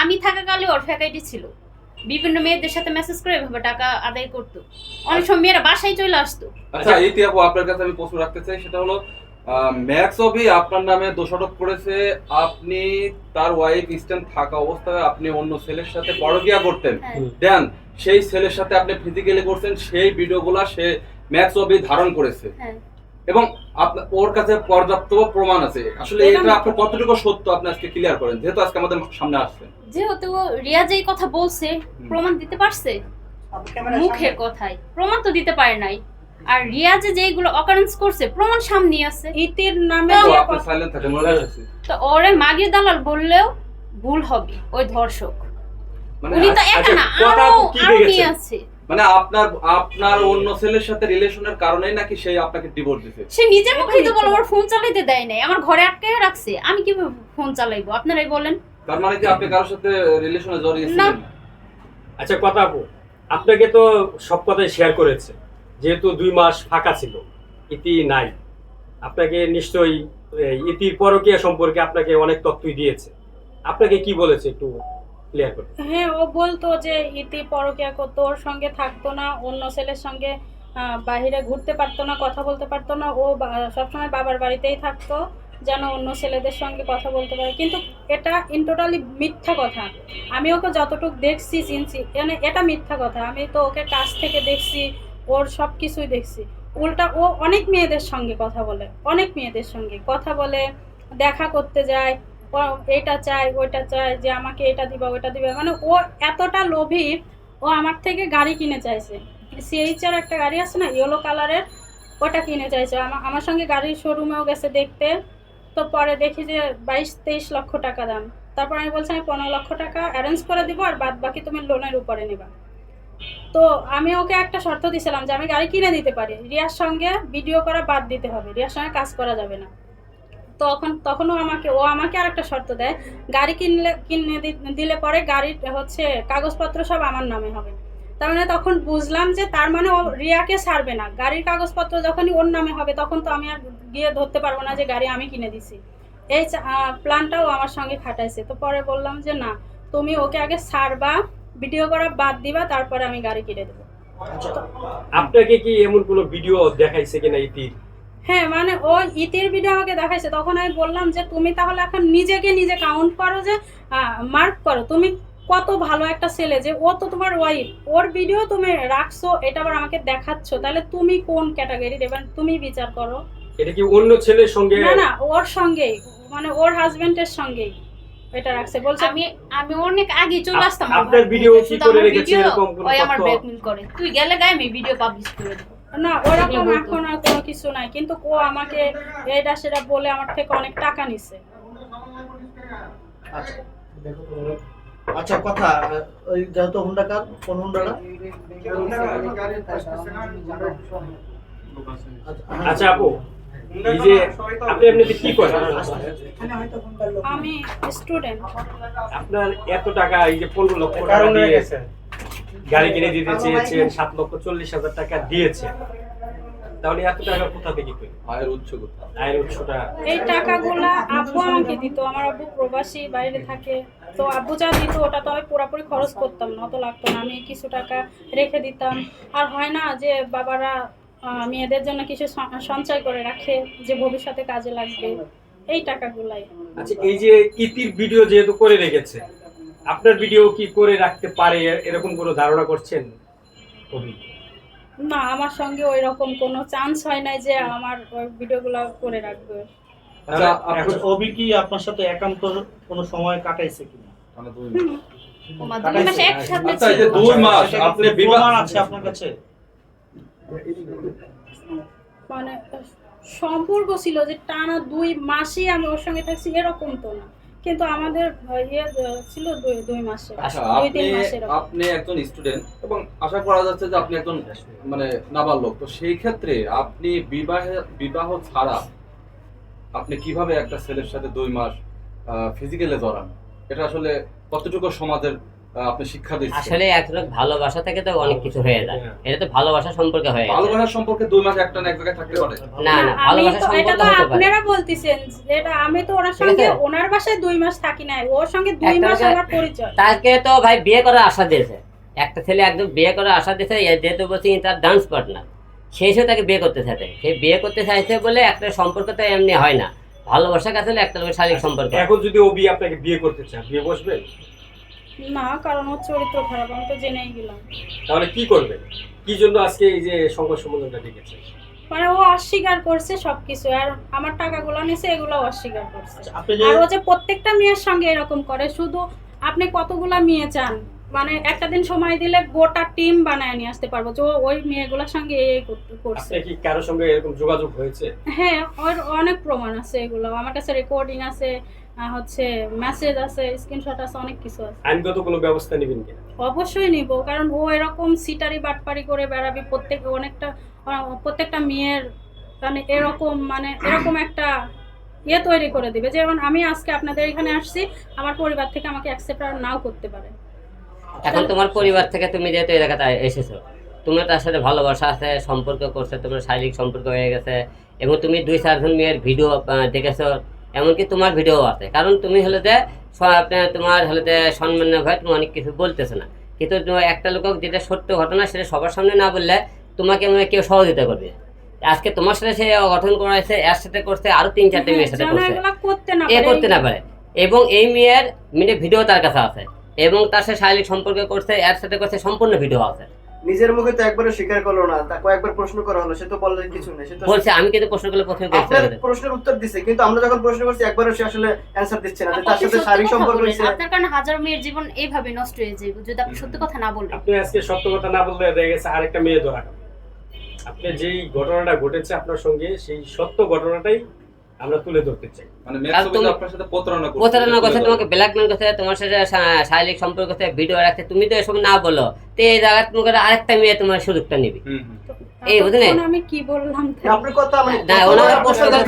আমি থাকাকালে ওর ফ্যাকাল্টি ছিল। বিভিন্ন মেয়েদের সাথে মেসেজ করে এভাবে টাকা আদায় করতো। অনেক সময় মেয়েরা বাসায় চলে আসতো। আচ্ছা ইতি আপু আপনার কাছে আমি প্রশ্ন রাখতে চাই সেটা হলো ম্যাক্স অবি আপনার নামে দোষারোপ করেছে আপনি তার ওয়াইফ স্ট্যান্ড থাকা অবস্থায় আপনি অন্য ছেলের সাথে পরকিয়া করতেন। হ্যাঁ। দেন সেই ছেলের সাথে আপনি ফিজিক্যালি করছেন সেই ভিডিওগুলো সে ম্যাক্স অবি ধারণ করেছে। হ্যাঁ। এবং আপনার ওর কাছে পর্যাপ্ত প্রমাণ আছে। আসলে এটা আপনি কতটুকু সত্য আপনি আজকে ক্লিয়ার করেন? যেহেতু আজকে আমাদের সামনে আসছে। যেহেতু রিয়া যেই কথা বলছে প্রমাণ দিতে পারছে? মুখের কথাই। প্রমাণ তো দিতে পারে নাই। আর রিয়া যে যেইগুলো অকারেন্স করছে প্রমাণ সামনে আছে। ইতির নামে তো যে সাইলেন্ট থাকেন মনে আছে তো ওরে মাগির দালাল বললেও ভুল হবে ওই ধর্ষক। মানে উনি তো একা আচ্ছা, না কথা আরও আছে। মানে আপনার আপনার অন্য ছেলের সাথে রিলেশনের কারণেই নাকি সেই আপনাকে ডিভোর্স দিছে? সে মুখেই তো আমার ফোন চালাইতে দেয় নাই। আমার ঘরে আটকে রাখছে। আমি কীভাবে ফোন চালাইবো? আপনারাই বলেন। তার মানে কি আপনি কারোর সাথে রিলেশনে। আচ্ছা কথা আপু আপনাকে তো সব কথাই শেয়ার করেছে। যেহেতু দুই মাস ফাঁকা ছিল ইতি নাই। আপনাকে নিশ্চয়ই ইতির পরকীয়া সম্পর্কে আপনাকে অনেক তথ্যই দিয়েছে। আপনাকে কি বলেছে একটু হ্যাঁ ও বলতো যে ইতি পরকিয়া করতো, ওর সঙ্গে থাকতো না, অন্য ছেলের সঙ্গে বাহিরে ঘুরতে পারতো না, কথা বলতে পারতো না, ও সবসময় বাবার বাড়িতেই থাকতো, যেন অন্য ছেলেদের সঙ্গে কথা বলতে পারে। কিন্তু এটা ইন টোটালি মিথ্যা কথা। আমি ওকে যতটুকু দেখছি, চিনছি মানে এটা মিথ্যা কথা। আমি তো ওকে কাছ থেকে দেখছি, ওর সব কিছুই দেখছি। উল্টা ও অনেক মেয়েদের সঙ্গে কথা বলে, অনেক মেয়েদের সঙ্গে। কথা বলে, দেখা করতে যায় এটা চাই, ওইটা চাই, যে আমাকে এটা দিবা, ওইটা দিবা। মানে ও এতটা লোভী, ও আমার থেকে গাড়ি কিনে চাইছে। সিএইচআর একটা গাড়ি আছে না ইয়েলো কালারের ওটা কিনে চাইছে। আমা- আমার সঙ্গে গাড়ির শোরুমেও গেছে দেখতে। তো পরে দেখি যে বাইশ, তেইশ লক্ষ টাকা দাম। তারপর আমি বলছি, আমি পনেরো লক্ষ টাকা অ্যারেঞ্জ করে দিব আর বাদ বাকি তুমি লোনের উপরে নেবা। তো আমি ওকে একটা শর্ত দিয়েছিলাম যে আমি গাড়ি কিনে দিতে পারি। রিয়ার সঙ্গে ভিডিও করা বাদ দিতে হবে। রিয়ার সঙ্গে কাজ করা যাবে না। তখন, তখনও আমাকে, ও আমাকে আর একটা শর্ত দেয়। গাড়ি কিনলে, কিনে দিলে পরে গাড়ির হচ্ছে কাগজপত্র সব আমার নামে হবে। তার মানে তখন বুঝলাম যে তার মানে ও রিয়াকে ছাড়বে না। গাড়ির কাগজপত্র যখনই ওর নামে হবে, তখন তো আমি আর গিয়ে ধরতে পারব না যে গাড়ি আমি কিনে দিছি। এই প্ল্যানটাও আমার সঙ্গে খাটাইছে। তো পরে বললাম যে না, তুমি ওকে আগে ছাড়বা, ভিডিও করা বাদ দিবা, তারপরে আমি গাড়ি কিনে দেবো। আপনাকে কি এমন কোনো ভিডিও দেখাইছে কিনা ইতির? হ্যাঁ মানে ও ইতির ভিডিও আমাকে দেখাইছে। তখন আমি বললাম যে তুমি তাহলে এখন নিজেকে নিজে কাউন্ট করো যে মার্ক করো। তুমি কত ভালো একটা ছেলে যে ও তো তোমার ওয়াইফ ওর ভিডিও তুমি রাখছো এটা আবার আমাকে দেখাচ্ছ। তাহলে তুমি কোন ক্যাটাগরির এবার তুমি বিচার করো। এটা কি অন্য ছেলের সঙ্গে? না না ওর সঙ্গেই মানে ওর হাজবেন্ডের সঙ্গেই এটা রাখছে। বলছে আমি আমি অনেক আগে চলে আসতাম আপনার video কি করে আমার রেখেছে এরকম কোনো ওই আমার? ব্ল্যাকমেল করে। তুই গেলে গায়ে আমি ভিডিও পাবলিশ করে দেবো। না ওরকম এখন আর কোনো কিছু নাই। কিন্তু ও আমাকে এটা সেটা বলে আমার থেকে অনেক টাকা নিছে। আচ্ছা আচ্ছা কথা ওই যেহেতু হুন্ডা কার কোন হুন্ডাটা আচ্ছা আপু যে আপনি এমনিতে কি করেন? আমি স্টুডেন্ট আপনার এত টাকা এই যে পনেরো লক্ষ টাকা দিয়ে গাড়ি কিনে দিতে চেয়েছেন সাত লক্ষ চল্লিশ হাজার টাকা দিয়েছেন তাহলে এত টাকা কোথা থেকে পেলেন? আয়ের উৎস কোথায় আয়ের উৎসটা? এই টাকাগুলা আব্বু আমাকে দিত আমার আব্বু প্রবাসী বাইরে থাকে। তো আব্বু যা দিত ওটা তো আমি পুরোপুরি খরচ করতাম না অত লাগতো না। আমি কিছু টাকা রেখে দিতাম। আর হয় না যে বাবারা মেয়েদের জন্য কিছু সঞ্চয় করে রাখে যে ভবিষ্যতে কাজে লাগবে। এই টাকাগুলাই। আচ্ছা এই যে ইতির ভিডিও যেহেতু করে রেখেছে আপনার ভিডিও কি করে রাখতে পারে? এরকম কোনো ধারণা করছেন? কবি? না আমার সঙ্গে ওই রকম কোনো চান্স হয় নাই যে আমার ভিডিওগুলো করে রাখবে। আচ্ছা অবি কি আপনার সাথে একান্ত কোনো সময় কাটাইছে কিনা? মানে দুই মাস। ওমা, দুই মাসে একসাথে আচ্ছা, মাস আপনি আছে আপনার কাছে? মানে সম্পর্ক ছিল যে টানা দুই মাসই আমি ওর সঙ্গে থাকছি এরকম তো না। কিন্তু আমাদের ইয়ে ছিল দুই দুই মাসে আচ্ছা দুই আপনি তিন মাসে আপনি একজন স্টুডেন্ট এবং আশা করা যাচ্ছে যে আপনি একজন মানে নাবালক তো সেই ক্ষেত্রে আপনি বিবাহে বিবাহ ছাড়া আপনি কীভাবে একটা ছেলের সাথে দুই মাস ফিজিক্যালে জড়ান? এটা আসলে কতটুকু সমাজের আপনি শিক্ষা দিচ্ছেন। আসলে একজন ভালোবাসা থেকে তো অনেক কিছু হয়ে যায়। এটা তো ভালোবাসা সম্পর্কে হয়ে ভালোবাসার সম্পর্কে দুই মাস একটা না এক জায়গায় থাকতে পারে। না না ভালোবাসা হতে পারে। আপনারা বলতেছেন এটা আমি তো ওনার সঙ্গে ওনার বাসায় দুই মাস থাকি নাই। ওর সঙ্গে দুই মাস আমার পরিচয়। তাকে তো ভাই বিয়ে করার আশা দিয়েছে। একটা ছেলে একদম বিয়ে করার আশা দিয়েছে যেহেতু বলছি তার ডান্স পার্টনার সেই হিসেবে তাকে বিয়ে করতে চাইছে। সে বিয়ে করতে চাইছে বলে একটা সম্পর্ক তো এমনি হয় না। ভালোবাসা কাছে একটা লোকের শারীরিক সম্পর্ক এখন যদি ও বিয়ে আপনাকে বিয়ে করতে চান বিয়ে বসবেন না কারণ ওর চরিত্র খারাপ আমি তো জেনেই গেলাম। তাহলে কি করবেন কি জন্য আজকে এই যে সংবাদ সম্মেলনটা ডেকেছে? মানে ও অস্বীকার করছে সবকিছু আর আমার টাকাগুলো নিছে এগুলো অস্বীকার করছে। আচ্ছা, আপনি আর ও যে প্রত্যেকটা মেয়ের সঙ্গে এরকম করে শুধু আপনি কতগুলা মেয়ে চান? মানে একটা দিন সময় দিলে গোটা টিম বানায় নিয়ে আসতে পারব যে ওই মেয়েগুলোর সঙ্গে এই করতে- করছে। আপনি কি কারোর সঙ্গে এরকম যোগাযোগ হয়েছে? হ্যাঁ ওর অনেক প্রমাণ আছে এগুলো আমার কাছে রেকর্ডিং আছে হচ্ছে মেসেজ আছে স্ক্রিনশট আছে অনেক কিছু আছে। আইনগত কোনো ব্যবস্থা নেবেন কিনা? অবশ্যই নিব কারণ ও এরকম সিটারি বাটপারি করে বেড়াবি প্রত্যেক অনেকটা প্রত্যেকটা মেয়ের মানে এরকম মানে এরকম একটা ইয়ে তৈরি করে দিবে। যেমন আমি আজকে আপনাদের এখানে আসছি আমার পরিবার থেকে আমাকে অ্যাকসেপ্ট আর নাও করতে পারে। এখন তোমার পরিবার থেকে তুমি যেহেতু এই জায়গাতে এসেছ তুমি তার সাথে ভালোবাসা আছে সম্পর্ক করছে তোমার শারীরিক সম্পর্ক হয়ে গেছে এবং তুমি দুই চারজন মেয়ের ভিডিও দেখেছ এমনকি তোমার ভিডিও আছে। কারণ তুমি হলে যে তোমার হলে যে সম্মান ভয় তুমি অনেক কিছু বলতেছো না। কিন্তু একটা লোক যেটা সত্য ঘটনা সেটা সবার সামনে না বললে তোমাকে মানে কেউ সহযোগিতা করবে। আজকে তোমার সাথে সে গঠন করা হয়েছে এর সাথে করছে আরও তিন চারটে মেয়ের সাথে করছে। এ করতে না পারে। এবং এই মেয়ের মিনে ভিডিও তার কাছে আছে। এবং তার সাথে শারীরিক সম্পর্ক করছে এর সাথে করছে সম্পূর্ণ ভিডিও আছে। নিজের মুখে তো একবারও স্বীকার করল না তা কয়েকবার প্রশ্ন করা হলো সে তো বললে কিছু নেই সে তো বলছে আমি কিন্তু প্রশ্ন করলে প্রথমে আপনার প্রশ্নের উত্তর দিছে কিন্তু আমরা যখন প্রশ্ন করছি একবারও সে আসলে অ্যান্সার দিচ্ছে না যে তার সাথে শারীরিক সম্পর্ক। আপনার কারণে হাজার মেয়ের জীবন এইভাবে নষ্ট হয়ে যাবে যদি আপনি সত্যি কথা না বলেন আপনি আজকে সত্য কথা না বললে দেখা গেছে আরেকটা মেয়ে ধরা আপনি যেই ঘটনাটা ঘটেছে আপনার সঙ্গে সেই সত্য ঘটনাটাই আমরা তুলে ধরতে চাই। মানে আপনার সাথে প্রতারণা করছে। প্রতারণা করছে তোমাকে ব্ল্যাকমেল করছে তোমার সাথে শারীরিক সম্পর্ক করছে ভিডিও রাখছে তুমি তো এসব না বলো। তো এই জায়গায় তোমাকে আরেকটা মেয়ে তোমার সুযোগটা নিবে। এই বুঝলেন? তখন আমি কি বললাম আপনার কথা মানে না, ওনার প্রশ্ন করে